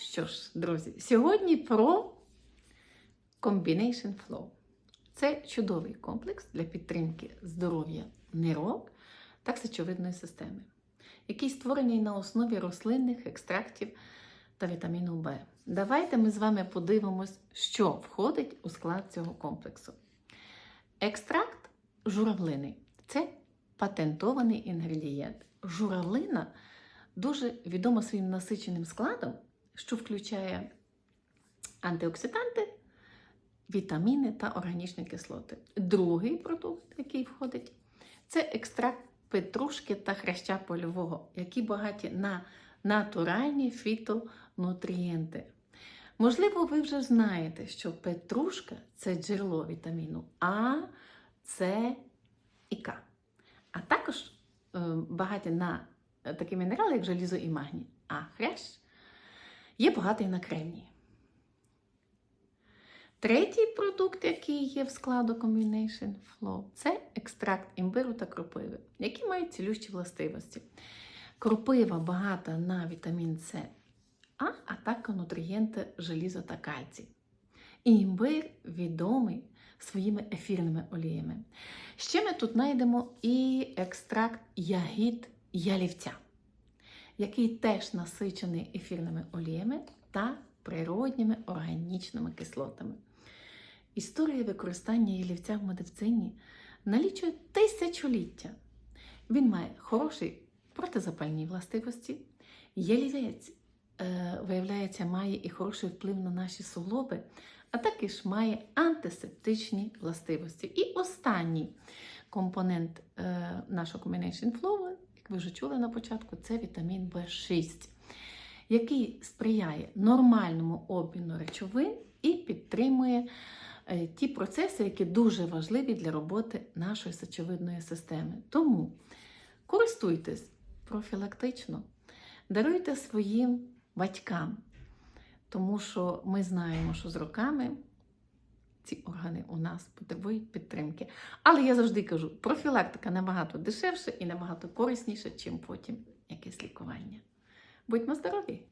що ж, друзі, сьогодні про Combination Flow. Це чудовий комплекс для підтримки здоров'я нирок та сечовидної системи, який створений на основі рослинних екстрактів та вітаміну В. Давайте ми з вами подивимось, що входить у склад цього комплексу. Екстракт журавлини це патентований інгредієнт. Журавлина дуже відома своїм насиченим складом, що включає антиоксиданти, вітаміни та органічні кислоти. Другий продукт, який входить, це екстракт петрушки та хряща польового, які багаті на натуральні фітонутрієнти. Можливо, ви вже знаєте, що петрушка це джерело вітаміну А, С і К. А також е, багаті на такі мінерали, як желізо і магній. А хрящ є багатий на кремній. Третій продукт, який є в складу Combination Flow, це екстракт імбиру та кропиви, які мають цілющі властивості. Кропива багата на вітамін С, А, а також нутрієнти желізо та кальцій. І імбир відомий своїми ефірними оліями. Ще ми тут знайдемо і екстракт ягід ялівця, який теж насичений ефірними оліями та природніми органічними кислотами. Історія використання ялівця в медицині налічує тисячоліття. Він має хороші протизапальні властивості. Ялівець, е, виявляється, має і хороший вплив на наші суглоби, а також має антисептичні властивості. І останній компонент е, нашого Combination Flow, ви вже чули на початку, це вітамін В6, який сприяє нормальному обміну речовин і підтримує е, ті процеси, які дуже важливі для роботи нашої сечовидної системи. Тому користуйтесь профілактично, даруйте своїм батькам, тому що ми знаємо, що з роками ці органи у нас потребують підтримки. Але я завжди кажу, профілактика набагато дешевше і набагато корисніше, чим потім якесь лікування. Будьмо здорові!